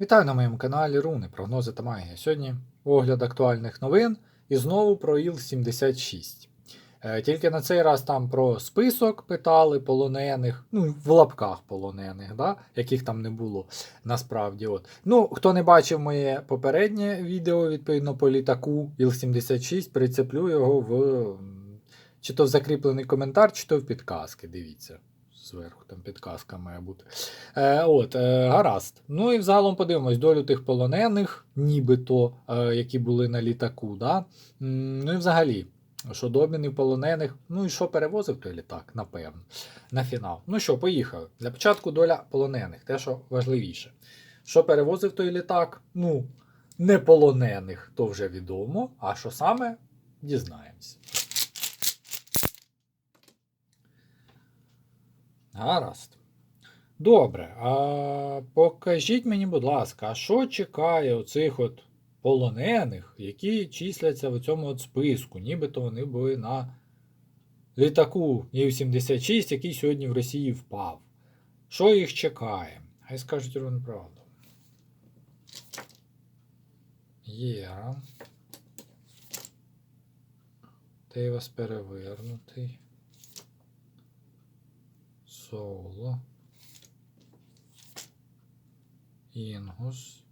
Вітаю на моєму каналі Руни, прогнози та магія. Сьогодні огляд актуальних новин і знову про ІЛ-76. Е, Тільки на цей раз там про список питали полонених, ну, в лапках полонених, да? яких там не було насправді. От. Ну, хто не бачив моє попереднє відео, відповідно, по літаку ІЛ-76, прицеплю його в чи то в закріплений коментар, чи то в підказки. Дивіться. Зверху там підказка має бути. Е, от, е, гаразд. Ну і взагалом подивимось долю тих полонених, нібито, е, які були на літаку. Да? Ну і взагалі, що до обмінів полонених, ну і що перевозив той літак, напевно, на фінал. Ну що, поїхали. Для початку доля полонених, те, що важливіше. Що перевозив той літак? Ну, не полонених, то вже відомо. А що саме, дізнаємося. Гаразд. Добре, а покажіть мені, будь ласка, а що чекає оцих от полонених, які числяться в цьому от списку, нібито вони були на літаку Ів-76, який сьогодні в Росії впав. Що їх чекає? Хай скажуть рівну правду. Єра. Тейвас перевернутий. Соло. Інгус.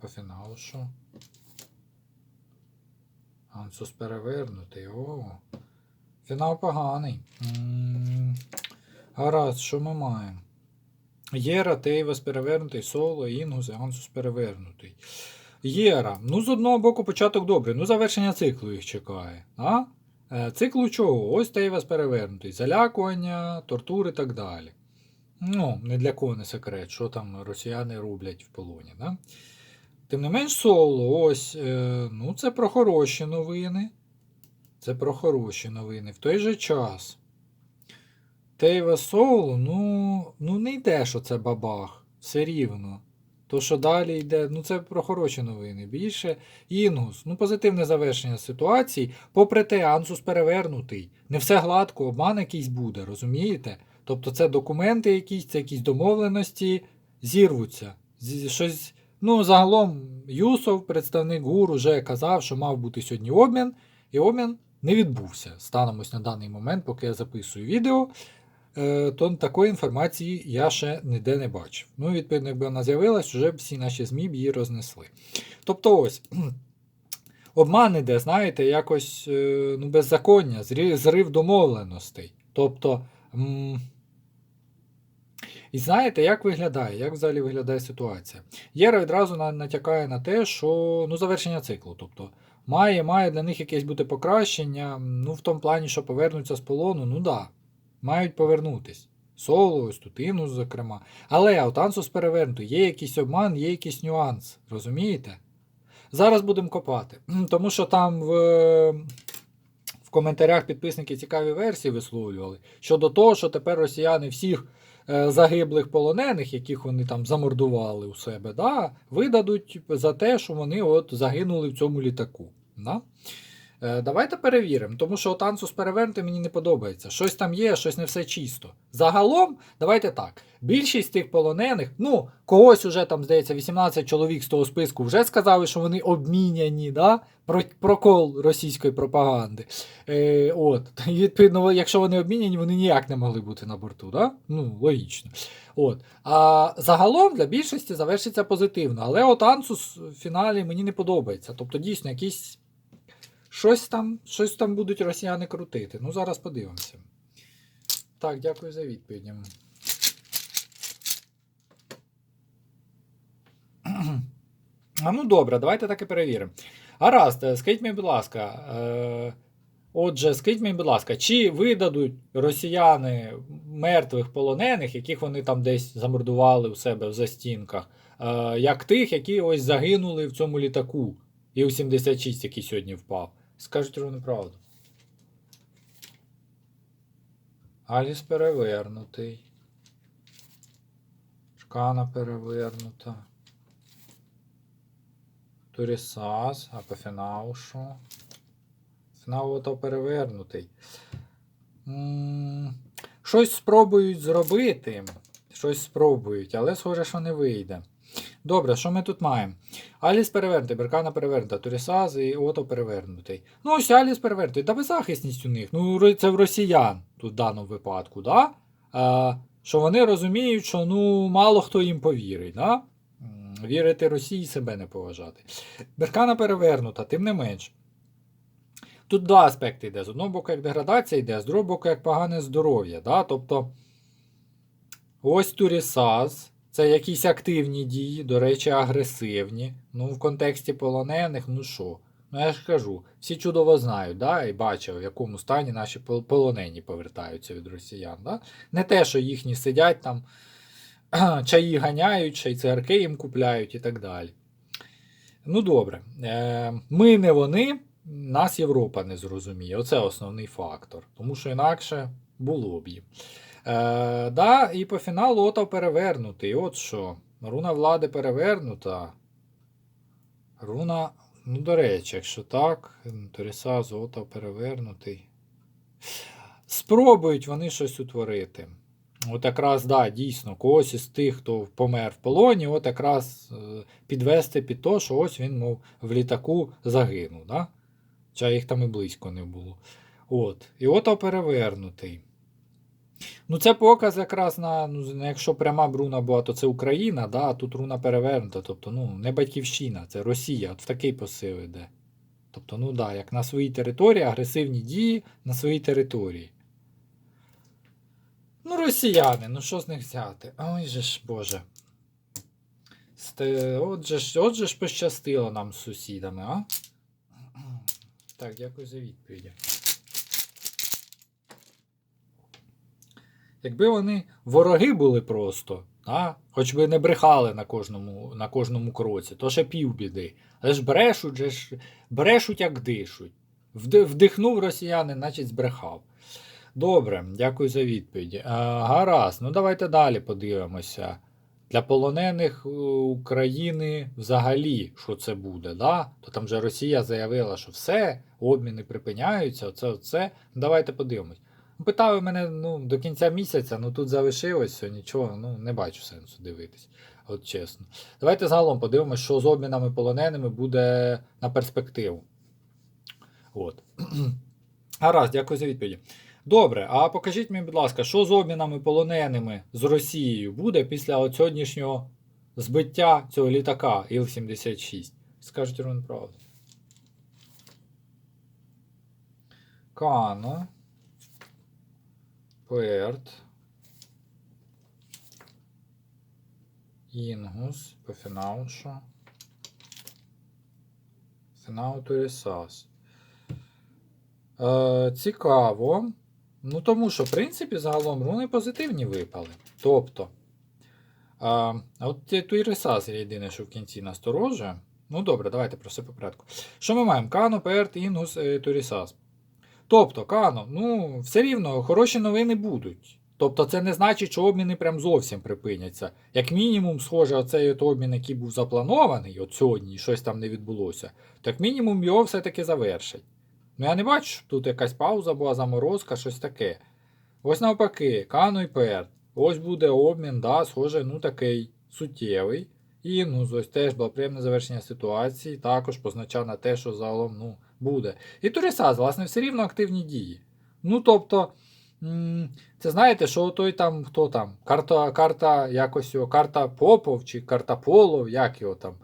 По фіналу що? Ансус перевернутий. О. Фінал поганий. М, Гаразд, що ми маємо? Єра, Тейвас перевернутий, соло, Інгус, Ансус перевернутий. Єра. Ну, з одного боку, початок добрий. Ну, завершення циклу їх чекає. А? Е, Циклу чого? Ось Тейвас перевернутий. Залякування, тортури і так далі. Ну, не для кого не секрет, що там росіяни роблять в полоні. Да? Тим не менш, соло, ось, е, ну, це про хороші новини. Це про хороші новини. В той же час. Тейва соло, ну, ну не йде, що це бабах. Все рівно. То, що далі йде, ну це про хороші новини. Більше Інгус, ну позитивне завершення ситуації. Попри те, Ансус перевернутий. Не все гладко, обман якийсь буде, розумієте? Тобто це документи якісь, це якісь домовленості зірвуться. Щось, ну, загалом, Юсов, представник ГУР, уже казав, що мав бути сьогодні обмін, і обмін не відбувся. Станом ось на даний момент, поки я записую відео, то такої інформації я ще ніде не бачив. Ну, відповідно, якби вона з'явилась, вже б всі наші ЗМІ б її рознесли. Тобто ось. Обман іде, знаєте, якось е, ну, беззаконня, зрив домовленостей. Тобто. І знаєте, як виглядає, як взагалі виглядає ситуація? Єра відразу натякає на те, що ну, завершення циклу. Тобто має, має для них якесь бути покращення, ну, в тому плані, що повернуться з полону, ну да, мають повернутись. Соло, ось тут Інус, зокрема. Але от Ансус перевернуто, є якийсь обман, є якийсь нюанс. Розумієте? Зараз будемо копати. Тому що там в, в коментарях підписники цікаві версії висловлювали щодо того, що тепер росіяни всіх е, загиблих полонених, яких вони там замордували у себе, да, видадуть за те, що вони от загинули в цьому літаку. Да? Е, Давайте перевіримо, тому що от Ансус перевернути мені не подобається. Щось там є, щось не все чисто. Загалом, давайте так. Більшість тих полонених, ну, когось уже там, здається, 18 чоловік з того списку вже сказали, що вони обміняні, да? про прокол російської пропаганди. Е, от. Відповідно, якщо вони обміняні, вони ніяк не могли бути на борту. Да? Ну, логічно. От. А загалом для більшості завершиться позитивно. Але от Ансус в фіналі мені не подобається. Тобто, дійсно, якісь щось там, щось там будуть росіяни крутити. Ну, зараз подивимося. Так, дякую за відповідь. А ну добре, давайте так і перевіримо. Гаразд, е, скажіть мені, будь ласка. Е, отже, скажіть мені, будь ласка, чи видадуть росіяни мертвих полонених, яких вони там десь замордували у себе в застінках, е, як тих, які ось загинули в цьому літаку, і у 76, який сьогодні впав? Скажуть ровно правду. Аліс перевернутий. Шкана перевернута. Турісас, а по фіналу що? Фінал ото перевернутий. Щось спробують зробити. Щось спробують, але схоже, що не вийде. Добре, що ми тут маємо? Аліс перевернутий, Беркана перевернута, Турісаз і Ото перевернутий. Ну, ось Аліс перевернутий, та беззахисність у них. Ну, це в росіян тут в даному випадку, да? А, що вони розуміють, що ну, мало хто їм повірить. Да? Вірити Росії себе не поважати. Беркана перевернута, тим не менш. Тут два аспекти йде. З одного боку, як деградація йде, з другого боку, як погане здоров'я. Да? Тобто, ось Турісаз. Це якісь активні дії, до речі, агресивні. Ну, в контексті полонених, ну що? Ну я ж кажу, всі чудово знають, да, і бачать, в якому стані наші полонені повертаються від росіян. Да? Не те, що їхні сидять там, чаї ганяють, цигарки їм купляють і так далі. Ну добре, е, ми не вони, нас Європа не зрозуміє. Оце основний фактор. Тому що інакше було б їм. Е, да, і по фіналу Ото перевернутий. От що. Руна влади перевернута. Руна. Ну, до речі, якщо так, Торісаз, Ото перевернутий. Спробують вони щось утворити. От якраз, да, дійсно, когось із тих, хто помер в полоні, от якраз е, підвести під те, що ось він, мов, в літаку загинув. Да? Хоча їх там і близько не було. От. І ото перевернутий. Ну, це показ якраз на, ну, якщо пряма б руна була, то це Україна, да, а тут руна перевернута. Тобто, ну, не батьківщина, це Росія. От в такий посил іде. Тобто, ну да, як на своїй території, агресивні дії на своїй території. Ну, росіяни, ну що з них взяти? Ой же ж, Боже. Сте- Отже ж, отже ж пощастило нам з сусідами, а? Так, дякую за відповіді. Якби вони вороги були просто, а? хоч би не брехали на кожному, на кожному кроці, то ще півбіди. Але ж брешуть, же ж, брешуть, як дишуть. Вдихнув росіянин, значить збрехав. Добре, дякую за відповідь. А, гаразд, ну давайте далі подивимося. Для полонених е, України взагалі, що це буде, да? то там же Росія заявила, що все, обміни припиняються, оце, оце. Давайте подивимось. Питали мене ну, до кінця місяця, ну тут залишилося нічого, ну не бачу сенсу дивитись, от чесно. Давайте загалом подивимось, що з обмінами полоненими буде на перспективу. От. Гаразд, дякую за відповіді. Добре, а покажіть мені, будь ласка, що з обмінами полоненими з Росією буде після сьогоднішнього збиття цього літака Іл-76? Скажіть Рун правду. Кано. Перт. Інгус. По фіналу що? Фінал Турісас. Е, цікаво. Ну, тому що, в принципі, загалом руни позитивні випали. Тобто. Е, а от ті- Турісас єдине, що в кінці насторожує. Ну, добре, давайте про все по порядку. Що ми маємо? Кано, Перт, Інгус, е, Турісас. Тобто, Кано, ну, все рівно хороші новини будуть. Тобто, це не значить, що обміни прям зовсім припиняться. Як мінімум, схоже, оцей от обмін, який був запланований, от сьогодні, щось там не відбулося, то як мінімум його все-таки завершать. Ну, я не бачу, щоб тут якась пауза була, заморозка, щось таке. Ось навпаки, Кано і Перт. Ось буде обмін, да, схоже, ну такий суттєвий. І ну, ось теж було приємне завершення ситуації, також позначав на те, що загалом ну, буде. І Турісас, власне, все рівно активні дії. Ну, тобто, це знаєте, що той там, хто там, карта, карта якось його, карта Попов чи карта Полов, як його там,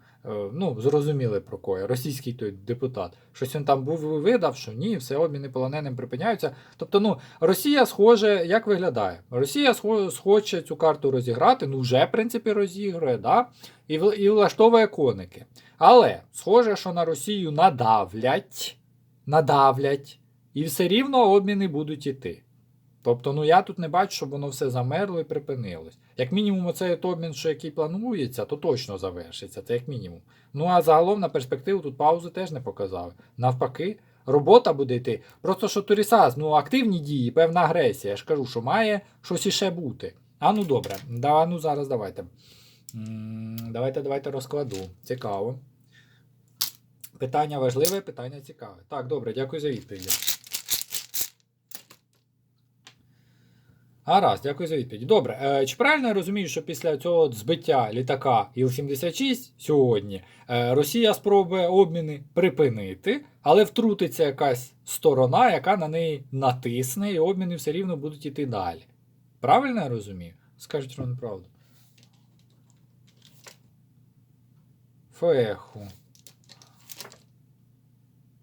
ну, зрозуміли про кого, російський той депутат. Щось він там був видав, що ні, все обміни полоненим припиняються. Тобто, ну, Росія, схоже, як виглядає? Росія схоче цю карту розіграти, ну вже, в принципі, розігрує, да? і, і влаштовує коники. Але схоже, що на Росію надавлять, надавлять, і все рівно обміни будуть іти. Тобто, ну я тут не бачу, щоб воно все замерло і припинилось. Як мінімум, оцей от обмін, що який планується, то точно завершиться, це як мінімум. Ну а загалом на перспективу тут паузи теж не показали. Навпаки, робота буде йти. Просто що Турісас, ну активні дії, певна агресія. Я ж кажу, що має щось іще бути. А ну добре, да, ну зараз давайте. Давайте, давайте розкладу. Цікаво. Питання важливе, питання цікаве. Так, добре, дякую за відповідь. Гаразд, дякую за відповідь. Добре. Е, чи правильно я розумію, що після цього збиття літака Іл-76 сьогодні е, Росія спробує обміни припинити, але втрутиться якась сторона, яка на неї натисне, і обміни все рівно будуть іти далі. Правильно я розумію? Скажіть вам правду. Феху.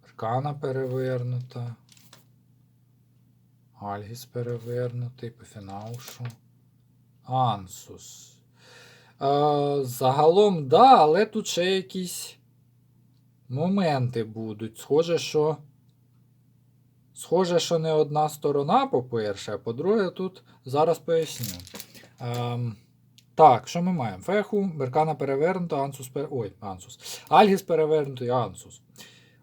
Аркана перевернута. Альгіс перевернутий, по фінаушу. Ансус. Е, загалом, да, але тут ще якісь моменти будуть. Схоже, що. Схоже, що не одна сторона, по-перше, а по-друге, тут зараз поясню. Ем, так, що ми маємо? Феху, Беркана перевернута, Ансус пер... Ой, Ансус. Альгіс перевернутий, Ансус.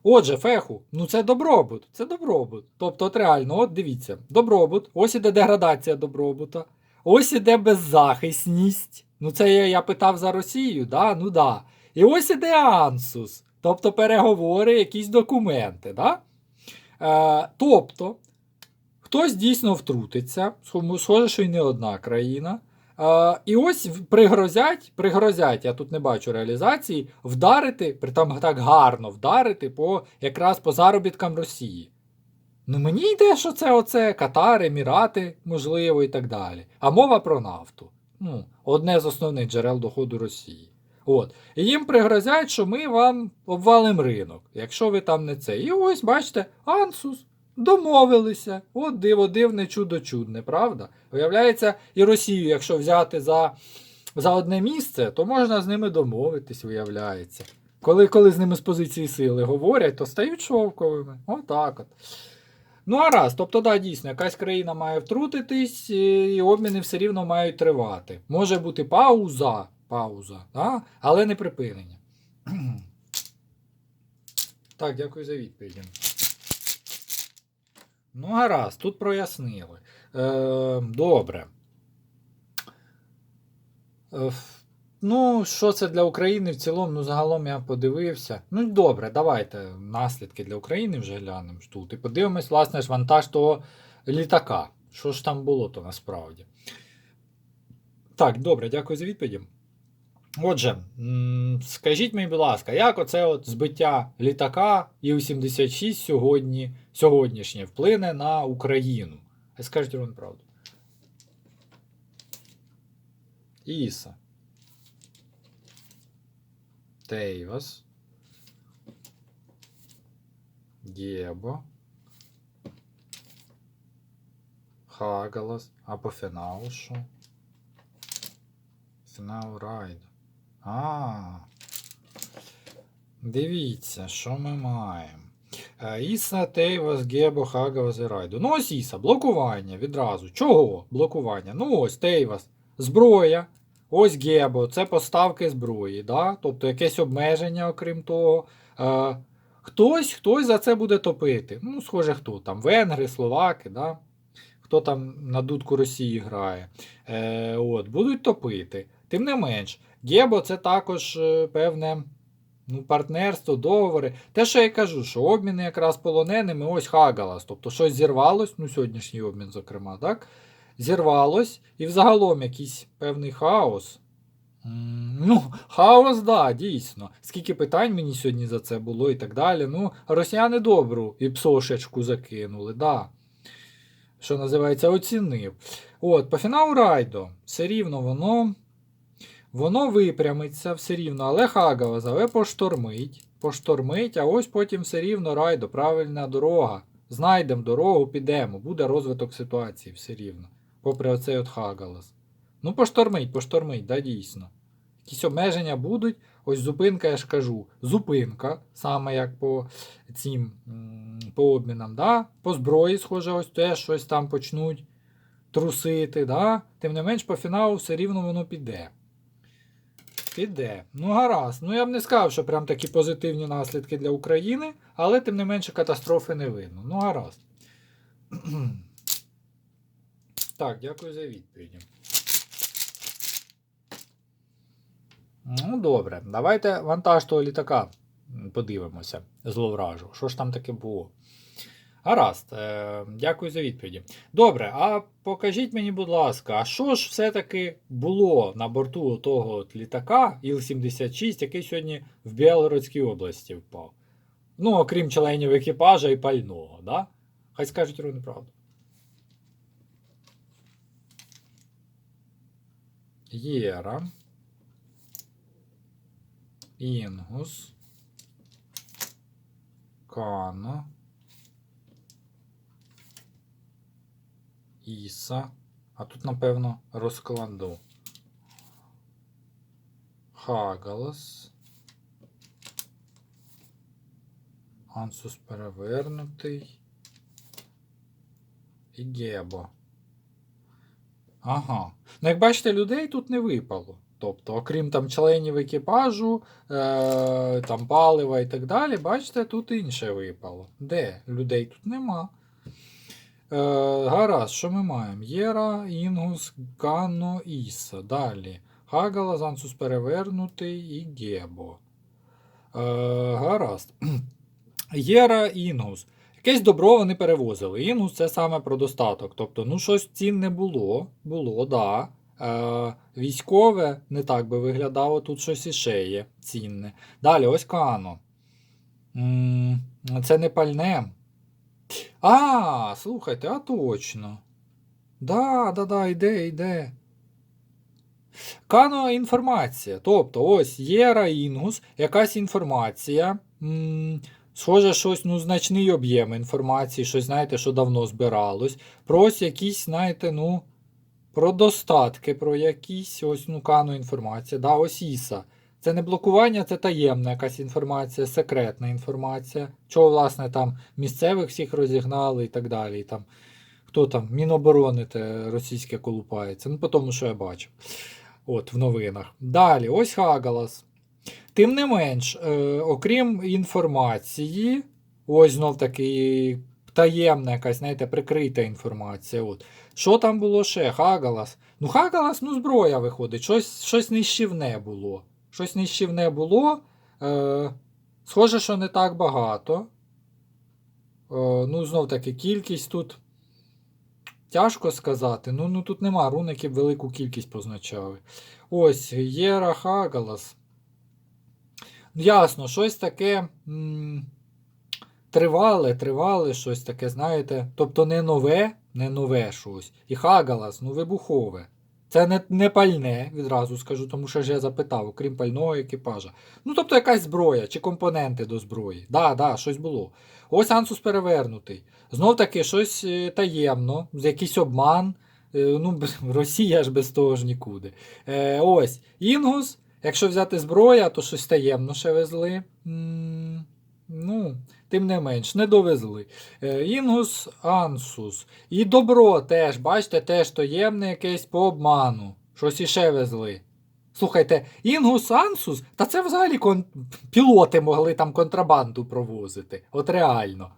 Отже, феху, ну це добробут, це добробут. Тобто, от реально, от дивіться, добробут, ось іде деградація добробута, ось іде беззахисність. Ну, це я, я питав за Росію, да? Ну да. І ось іде ансус, тобто переговори, якісь документи. Да? Е, тобто, хтось дійсно втрутиться, схоже, що й не одна країна. І ось пригрозять, пригрозять, я тут не бачу реалізації, вдарити, притом так гарно вдарити по якраз по заробіткам Росії. Ну мені йде, що це оце Катар, Емірати, можливо, і так далі. А мова про нафту. Ну, одне з основних джерел доходу Росії. От. І їм пригрозять, що ми вам обвалимо ринок, якщо ви там не це. І ось, бачите, Ансус. Домовилися. От диво, дивне чудо чудне, правда? Виявляється, і Росію, якщо взяти за, за одне місце, то можна з ними домовитись, виявляється. Коли, коли з ними з позиції сили говорять, то стають шовковими. Отак от. Ну, а раз, тобто, да, дійсно, якась країна має втрутитись, і обміни все рівно мають тривати. Може бути пауза, пауза, да? але не припинення. Так, дякую за відповіді. Ну, гаразд, тут прояснили. Е, добре. Е, ну, що це для України в цілому? Ну, загалом я подивився. Ну, добре, давайте наслідки для України вже глянемо тут. І подивимось, власне, ж вантаж того літака. Що ж там було то насправді? Так, добре, дякую за відповіді. Отже, скажіть мені, будь ласка, як оце от збиття літака Іл-76 сьогодні, сьогоднішнє вплине на Україну? Скажіть вам правду. Іса. Тейвас. Гєбо. Хагалас. А по фіналу що? А. Дивіться, що ми маємо. Е, Іса, Тейвас, Гебо, Хагавас і Райду. Ну ось Іса, блокування відразу. Чого блокування? Ну ось Тейвас. Зброя. Ось Гебо, це поставки зброї, да? тобто якесь обмеження, окрім того. Е, хтось, хтось за це буде топити. Ну, схоже, хто там? Венгри, Словаки, да? хто там на дудку Росії грає. Е, от, будуть топити. Тим не менш, Гебо це також е, певне ну, партнерство, договори. Те, що я кажу, що обміни якраз полоненими, ось Хагалас. Тобто щось зірвалось, ну сьогоднішній обмін, зокрема, так? Зірвалось, і взагалом якийсь певний хаос. Ну, хаос, да, дійсно. Скільки питань мені сьогодні за це було і так далі. Ну, росіяни добру і псошечку закинули, да. Що називається, оцінив. От, по фіналу райдо, все рівно воно. Воно випрямиться все рівно, але Хагава заве поштормить. Поштормить, а ось потім все рівно райдо, правильна дорога. Знайдемо дорогу, підемо. Буде розвиток ситуації все рівно. Попри оцей от Хагалас. Ну, поштормить, поштормить, да, дійсно. Якісь обмеження будуть. Ось зупинка, я ж кажу. Зупинка, саме як по цим по обмінам, да? по зброї, схоже, ось теж щось там почнуть трусити. Да? Тим не менш, по фіналу все рівно воно піде. Піде. Ну, гаразд. Ну, я б не сказав, що прям такі позитивні наслідки для України, але тим не менше катастрофи не видно. Ну, гаразд. Так, дякую за відповіді. Ну, добре. Давайте вантаж того літака подивимося. Зловражу. Що ж там таке було? Гаразд, е, дякую за відповіді. Добре, а покажіть мені, будь ласка, а що ж все-таки було на борту того от літака Іл-76, який сьогодні в Білгородській області впав? Ну, окрім членів екіпажа і пального, да? Хай скажуть ровно правду. Єра. Інгус. Кано. Іса. А тут, напевно, розкладу. Хагалас. Ансус перевернутий. І Гебо. Ага. Ну, як бачите, людей тут не випало. Тобто, окрім там членів екіпажу, е- там палива і так далі, бачите, тут інше випало. Де? Людей тут нема. Е, гаразд, що ми маємо? Єра, Інгус, Канно, Іса. Далі. Хагала, Зансус перевернутий і Гебо. Е, гаразд. Єра, Інгус. Якесь добро вони перевозили. Інгус це саме про достаток. Тобто, ну, щось цін не було. Було, да. Е, військове не так би виглядало, тут щось іще є цінне. Далі, ось Кано. М, Це не пальне. А, слухайте, а точно. Да, да, да, йде, йде. Кано інформація. Тобто, ось Єра Інгус, якась інформація. М, Схоже, щось, ну, значний об'єм інформації, щось, знаєте, що давно збиралось. Про ось якісь, знаєте, ну, про достатки, про якісь ось, ну, кано інформація. Да, ось Іса. Це не блокування, це таємна якась інформація, секретна інформація. Чого, власне, там місцевих всіх розігнали і так далі. І там, хто там, Міноборони те російське колупається. Ну, по тому, що я бачив. От, в новинах. Далі, ось Хагалас. Тим не менш, е, окрім інформації, ось знов таки таємна якась, знаєте, прикрита інформація. От. Що там було ще? Хагалас. Ну, Хагалас, ну, зброя виходить, щось, щось нищівне було. Щось нищівне було. Е, схоже, що не так багато. Е, ну, знов таки, кількість тут. Тяжко сказати. Ну, ну тут нема руників велику кількість позначали. Ось, Єра Хагалас. Ясно, щось таке м, тривале, тривале, щось таке, знаєте. Тобто не нове, не нове щось. І Хагалас, ну вибухове. Це не, не пальне, відразу скажу, тому що ж я запитав, окрім пального екіпажа. Ну, тобто якась зброя чи компоненти до зброї. Да, да, щось було. Ось Ансус перевернутий. Знов таки щось е, таємно, якийсь обман. Е, Ну, Росія ж без того ж нікуди. Е, ось, Інгус. Якщо взяти зброя, то щось таємно ще везли. М, Ну, тим не менш, не довезли. Е, Інгус, Ансус. І добро теж, бачите, теж таємне якесь по обману. Щось іще везли. Слухайте, Інгус, Ансус, та це взагалі кон... пілоти могли там контрабанду провозити. От реально.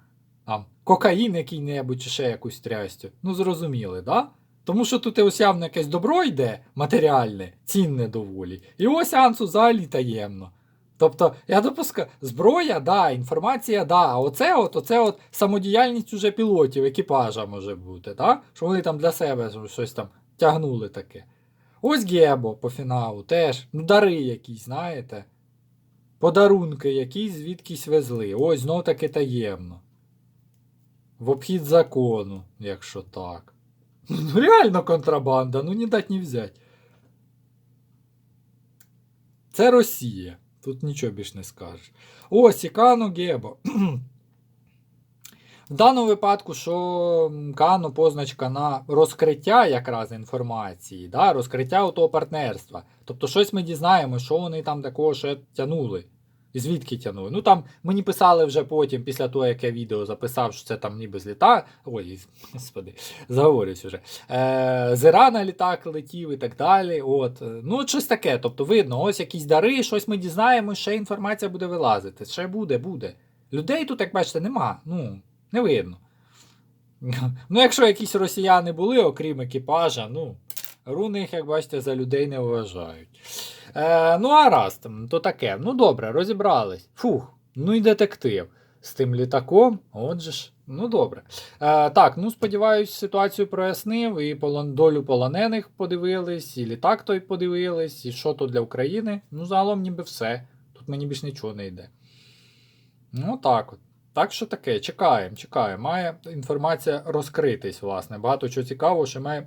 Там, кокаїн який-небудь чи ще якусь трястю. Ну, зрозуміли, да? Тому що тут ось явно якесь добро йде, матеріальне, цінне доволі. І ось Ансу взагалі таємно. Тобто, я допускаю, зброя, да, інформація, да, а оце от, оце от самодіяльність уже пілотів, екіпажа може бути, да? що вони там для себе щось там тягнули таке. Ось Гебо по фіналу теж, ну, дари якісь, знаєте. Подарунки якісь звідкись везли. Ось знов таки таємно. В обхід закону, якщо так. Ну, реально контрабанда, ну не дать не взять. Це Росія. Тут нічого більш не скажеш. О, і Кано Гебо. В даному випадку, що Кано позначка на розкриття якраз інформації, да, розкриття того партнерства. Тобто щось ми дізнаємо, що вони там такого ще тянули. Звідки тянули? Ну там мені писали вже потім, після того, як я відео записав, що це там ніби з літа. Ой, господи, заговорюсь уже. Е, з Ірана літак летів і так далі. От. Ну, щось таке. Тобто, видно, ось якісь дари, щось ми дізнаємо, ще інформація буде вилазити. Ще буде, буде. Людей тут, як бачите, нема. Ну, не видно. Ну, якщо якісь росіяни були, окрім екіпажа, ну, руни їх, як бачите, за людей не вважають. Е, ну, а раз, там, то таке. Ну, добре, розібрались. Фух, ну і детектив. з тим літаком. Отже ж, ну добре. Е, так, ну сподіваюсь, ситуацію прояснив, і долю полонених подивились, і літак той подивились, і що то для України. Ну, загалом ніби все. Тут мені більш нічого не йде. Ну, так от. Так що таке, чекаємо, чекаємо. Має інформація розкритись, власне. Багато чого цікавого, що має